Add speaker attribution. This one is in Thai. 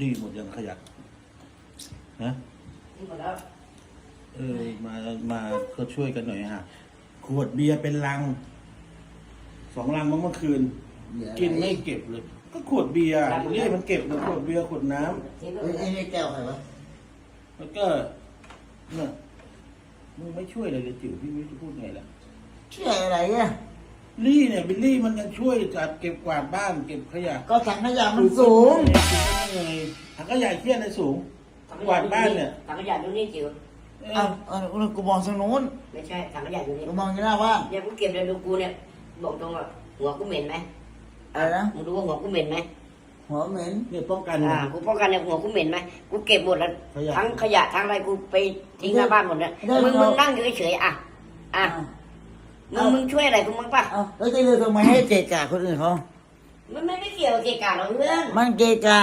Speaker 1: ดีหมดยังขยะฮะ
Speaker 2: นี่หมดแล้ว
Speaker 1: เออมามาก็ช่วยกันหน่อยฮะขวดเบียร์เป็นลัง สองลังมั้งเมื่อคืนกินไม่เก็บเลย ก็ขวดเบียร์นี่มันเก็บนะขวดเบียร์ขวดน้ำ
Speaker 2: ทิ้งไป
Speaker 3: เอ้ยไอ้นี่แก้วใครวะ
Speaker 1: แล้วก็เนี่ยมึงไม่ช่วยเลยเลยจิ๋วพี่ไม่รู้จะพูดไงล่ะ
Speaker 3: เชื่ออะไรอะ
Speaker 1: ลี่เนี่ยบิลลี่มันยังช่วยจัดเก็บกวาดบ้านเก็บขยะ
Speaker 3: ก็ถังขยะมันสูง
Speaker 1: ถัง ขยะเครียดในสูง กวาดบ้านเนี่ย
Speaker 2: ถังขยะอยู่นี่จิ๋ว
Speaker 1: เอ
Speaker 3: เอา
Speaker 1: อ
Speaker 3: เอากูมองทางนู้น
Speaker 2: ไม่ใช่ถังขยะอยู่นี่
Speaker 3: กูมองที่หน้าบ้าน
Speaker 2: เนี่ยกูเก็บเลยดูกูเนี่ยบอกตรงว่าหัวกูเหม็นไหม
Speaker 3: อะไรนะ
Speaker 2: มึงดูว่าหัวกูเหม็นไหม
Speaker 3: หัวเหม็น
Speaker 1: เนี่ยป้องกัน
Speaker 2: อ่ากูป้องกันเนี่ยหัวกูเหม็นไหมกูเก็บหมดแล้ว
Speaker 1: ขยะ
Speaker 2: ทั้งขยะทั้งอะไรกูไปทิ้งหน้าบ้านหมดเลยมึงมึงนั่งอยู่เฉยๆอะอะมึงมึงช่วยอะไรกูมั้งป่ะ
Speaker 3: เอาแล้วจะเลือกทำไมให้เกะกะคนอื่นเขา
Speaker 2: มันไม่ได้เกี่ยวกับเกะกะหรอกเพื่อน
Speaker 3: มันเกะกะ